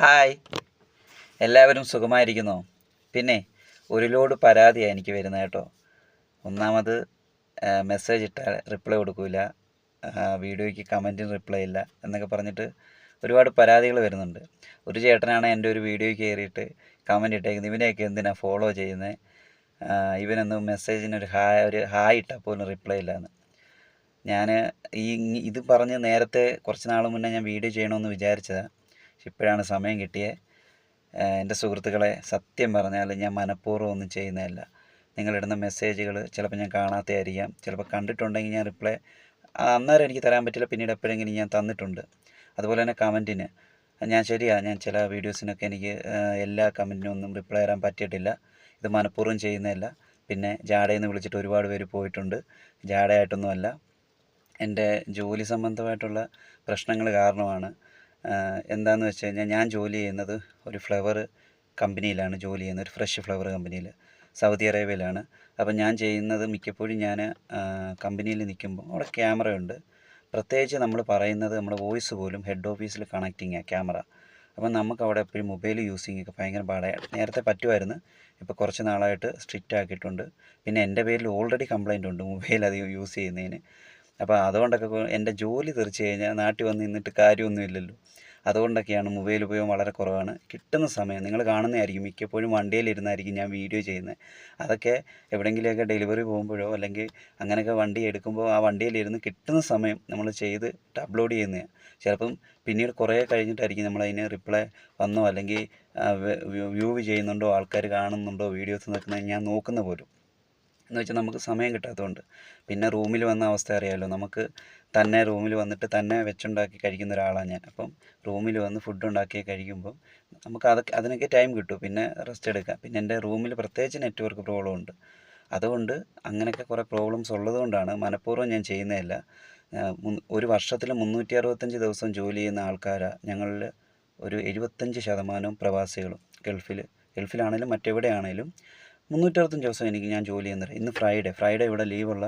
Hi. എല്ലാവരും സുഖമായിരിക്കുന്നു? പിന്നെ ഒരു ലോഡ് പരാതിയാണ് എനിക്ക് വരുന്നത് കേട്ടോ. ഒന്നാമത് മെസ്സേജ് ഇട്ടാൽ റിപ്ലൈ കൊടുക്കില്ല വീഡിയോയ്ക്ക് കമന്റിന് റിപ്ലൈ ഇല്ല എന്നൊക്കെ പറഞ്ഞിട്ട് ഒരുപാട് പരാതികൾ വരുന്നുണ്ട്. ഒരു ചേട്ടനാണ് എന്റെ ഒരു വീഡിയോയ്ക്ക് കയറിയിട്ട് കമന്റ് ഇട്ടേക്കുന്നത്. ഇവനെയൊക്കെ എന്തിനാണ് ഫോളോ ചെയ്യുന്നത് ഇവനൊന്നും മെസ്സേജിന് ഒരു ഹായ് ഒരു ഹായ് ഇട്ടാൽ പോലും റിപ്ലൈ ഇല്ലയെന്ന് ഞാൻ ഈ ഇത് പറഞ്ഞ് നേരത്തെ കുറച്ച് നാൾ മുന്നേ ഞാൻ വീഡിയോ ചെയ്യണമെന്ന് വിചാരിച്ചതാണ് പക്ഷെ ഇപ്പോഴാണ് സമയം കിട്ടിയത് എന്റെ സുഹൃത്തുക്കളെ സത്യം പറഞ്ഞാൽ ഞാൻ മനഃപൂർവം ഒന്നും ചെയ്യുന്നതല്ല. നിങ്ങളിടുന്ന മെസ്സേജുകൾ ചിലപ്പോൾ ഞാൻ കാണാത്തതായിരിക്കാം. ചിലപ്പോൾ കണ്ടിട്ടുണ്ടെങ്കിൽ ഞാൻ റിപ്ലൈ അന്നേരം എനിക്ക് തരാൻ പറ്റില്ല. പിന്നീട് എപ്പോഴെങ്കിലും ഞാൻ തന്നിട്ടുണ്ട്. അതുപോലെ തന്നെ കമന്റിന്. ഞാൻ ശരിയാണ് ഞാൻ ചില വീഡിയോസിനൊക്കെ എനിക്ക് എല്ലാ കമന്റിനും ഒന്നും റിപ്ലൈ തരാൻ പറ്റിയിട്ടില്ല. ഇത് മനഃപൂർവം ചെയ്യുന്നതല്ല. പിന്നെ ജാഡയിൽ നിന്ന് വിളിച്ചിട്ട് ഒരുപാട് പേര് പോയിട്ടുണ്ട്. ജാടയായിട്ടൊന്നുമല്ല എന്റെ ജോലി സംബന്ധമായിട്ടുള്ള പ്രശ്നങ്ങൾ കാരണമാണ് എന്താണെന്ന് വെച്ച് കഴിഞ്ഞാൽ ഞാൻ ജോലി ചെയ്യുന്നത് ഒരു ഫ്ലവർ കമ്പനിയിലാണ് ജോലി ചെയ്യുന്നത് ഒരു ഫ്രഷ് ഫ്ലവർ കമ്പനിയിൽ സൗദി അറേബ്യയിലാണ്. അപ്പം ഞാൻ ചെയ്യുന്നത് മിക്കപ്പോഴും ഞാൻ കമ്പനിയിൽ നിൽക്കുമ്പോൾ അവിടെ ക്യാമറയുണ്ട് പ്രത്യേകിച്ച് നമ്മൾ പറയുന്നത് നമ്മുടെ വോയിസ് പോലും ഹെഡ് ഓഫീസിൽ കണക്റ്റിങ്ങാണ് ക്യാമറ അപ്പം നമുക്ക് അവിടെ എപ്പോഴും മൊബൈൽ യൂസിങ് ഒക്കെ ഭയങ്കര പാടാണ് നേരത്തെ പറ്റുമായിരുന്നു. ഇപ്പോൾ കുറച്ച് നാളായിട്ട് സ്ട്രിക്റ്റ് ആക്കിയിട്ടുണ്ട്. പിന്നെ എന്റെ പേരിൽ ഓൾറെഡി കംപ്ലൈന്റ് ഉണ്ട് മൊബൈൽ അധികം യൂസ് ചെയ്യുന്നതിന്. അപ്പോൾ അതുകൊണ്ടൊക്കെ എന്റെ ജോലി തീർച്ചു കഴിഞ്ഞാൽ നാട്ടിൽ വന്ന് നിന്നിട്ട് കാര്യമൊന്നുമില്ലല്ലോ അതുകൊണ്ടൊക്കെയാണ് മൊബൈൽ ഉപയോഗം വളരെ കുറവാണ്. കിട്ടുന്ന സമയം നിങ്ങൾ കാണുന്നതായിരിക്കും. മിക്കപ്പോഴും വണ്ടിയിലിരുന്നായിരിക്കും ഞാൻ വീഡിയോ ചെയ്യുന്നത് അതൊക്കെ എവിടെയെങ്കിലുമൊക്കെ ഡെലിവറി പോകുമ്പോഴോ അല്ലെങ്കിൽ അങ്ങനെയൊക്കെ വണ്ടി എടുക്കുമ്പോൾ ആ വണ്ടിയിലിരുന്ന് കിട്ടുന്ന സമയം നമ്മൾ ചെയ്ത് അപ്ലോഡ് ചെയ്യുന്നതാണ് ചിലപ്പം പിന്നീട് കുറേ കഴിഞ്ഞിട്ടായിരിക്കും നമ്മൾ അതിന് റിപ്ലൈ വന്നോ അല്ലെങ്കിൽ വ്യൂ ചെയ്യുന്നുണ്ടോ ആൾക്കാർ കാണുന്നുണ്ടോ വീഡിയോസ് നിൽക്കുന്നത് ഞാൻ നോക്കുന്ന പോലും. എന്ന് വെച്ചാൽ നമുക്ക് സമയം കിട്ടാത്തതുകൊണ്ട് പിന്നെ റൂമിൽ വന്ന അവസ്ഥ അറിയാമല്ലോ നമുക്ക് തന്നെ റൂമിൽ വന്നിട്ട് തന്നെ വെച്ചുണ്ടാക്കി കഴിക്കുന്ന ഒരാളാണ് ഞാൻ. അപ്പം റൂമിൽ വന്ന് ഫുഡ് ഉണ്ടാക്കി കഴിക്കുമ്പോൾ നമുക്ക് അതൊക്കെ അതിനൊക്കെ ടൈം കിട്ടും. പിന്നെ റെസ്റ്റ് എടുക്കാം പിന്നെ എന്റെ റൂമിൽ പ്രത്യേകിച്ച് നെറ്റ്വർക്ക് പ്രോബ്ലം ഉണ്ട്. അതുകൊണ്ട് അങ്ങനെയൊക്കെ കുറേ പ്രോബ്ലംസ് ഉള്ളതുകൊണ്ടാണ് മനഃപൂർവം ഞാൻ ചെയ്യുന്നതല്ല. ഒരു വർഷത്തിൽ മുന്നൂറ്റി അറുപത്തഞ്ച് ദിവസം ജോലി ചെയ്യുന്ന ആൾക്കാരാണ് ഞങ്ങളിൽ ഒരു എഴുപത്തഞ്ച് ശതമാനവും പ്രവാസികളും. ഗൾഫിൽ ഗൾഫിലാണെങ്കിലും മറ്റെവിടെയാണേലും മുന്നൂറ്ററുപത്തഞ്ച് ദിവസം എനിക്ക് ഞാൻ ജോലി ചെയ്യുന്നത് ഇന്ന് ഫ്രൈഡേ ഫ്രൈഡേ ഇവിടെ ലീവുള്ള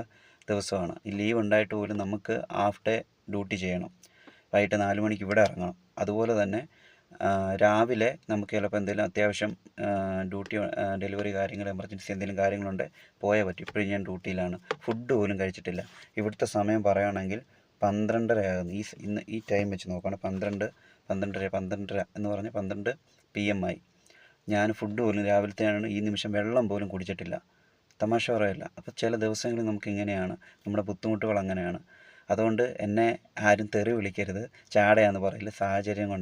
ദിവസമാണ്. ഈ ലീവ് ഉണ്ടായിട്ട് പോലും നമുക്ക് ഹാഫ് ഡേ ഡ്യൂട്ടി ചെയ്യണം. വൈകിട്ട് നാല് മണിക്ക് ഇവിടെ ഇറങ്ങണം. അതുപോലെ തന്നെ രാവിലെ നമുക്ക് ചിലപ്പോൾ എന്തെങ്കിലും അത്യാവശ്യം ഡ്യൂട്ടി ഡെലിവറി കാര്യങ്ങൾ എമർജൻസി എന്തെങ്കിലും കാര്യങ്ങളുണ്ട് പോയേ പറ്റും. ഇപ്പോഴും ഞാൻ ഡ്യൂട്ടിയിലാണ് ഫുഡ് പോലും കഴിച്ചിട്ടില്ല. ഇവിടുത്തെ സമയം പറയുകയാണെങ്കിൽ പന്ത്രണ്ടരയാകുന്നു ഈ ഇന്ന് ഈ ടൈം വെച്ച് നോക്കുകയാണെങ്കിൽ പന്ത്രണ്ട് പന്ത്രണ്ടര പന്ത്രണ്ടര എന്ന് പറഞ്ഞാൽ പന്ത്രണ്ട് പി എം ആയി. ഞാൻ ഫുഡ് പോലും രാവിലത്തെയാണ് ഈ നിമിഷം വെള്ളം പോലും കുടിച്ചിട്ടില്ല. തമാശ പറയല്ല. അപ്പോൾ ചില ദിവസങ്ങളിൽ നമുക്ക് ഇങ്ങനെയാണ്. നമ്മുടെ ബുദ്ധിമുട്ടുകൾ അങ്ങനെയാണ്. അതുകൊണ്ട് എന്നെ ആരും തെറി വിളിക്കരുത്. ചാടയാന്ന് പറയില്ല. സാഹചര്യം